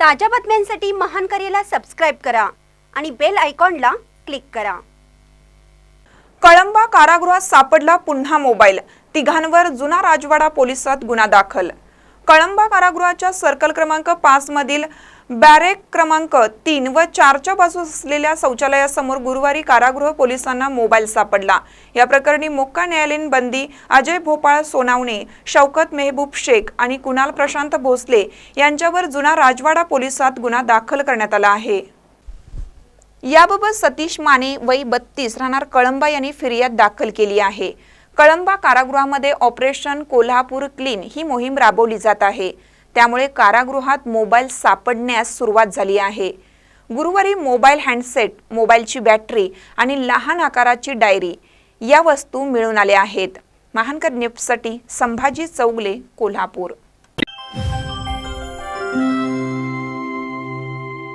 ताज्या बातम्यांसाठी महान करेला सबस्क्राईब करा आणि बेल आयकॉनला क्लिक करा. कळंबा कारागृहात सापडला पुन्हा मोबाईल तिघांवर जुना राजवाडा पोलिसात गुन्हा दाखल. कळंबा कारागृहाच्या सर्कल क्रमांक पाच मधील बॅरेक क्रमांक तीन व चारच्या बाजूस असलेल्या शौचालयासमोर गुरुवारी कारागृह पोलिसांना मोबाईल सापडला. या प्रकरणी मोक्का न्यायालयीन बंदी अजय भोपाळ सोनावणे शौकत मेहबूब शेख आणि कुणाल प्रशांत भोसले यांच्यावर जुना राजवाडा पोलिसात गुन्हा दाखल करण्यात आला आहे. याबाबत सतीश माने वय बत्तीस राहणार कळंबा यांनी फिर्याद दाखल केली आहे. कळंबा कारागृहामध्ये ऑपरेशन कोल्हापूर क्लीन ही मोहीम राबवली जात आहे. त्यामुळे कारागृहात मोबाईल सापडण्यास सुरुवात झाली आहे. गुरुवारी मोबाईल हँडसेट मोबाईलची बॅटरी आणि लहान आकाराची डायरी या वस्तू मिळून आल्या आहेत. महानकर न्यूजसाठी संभाजी चौगले कोल्हापूर.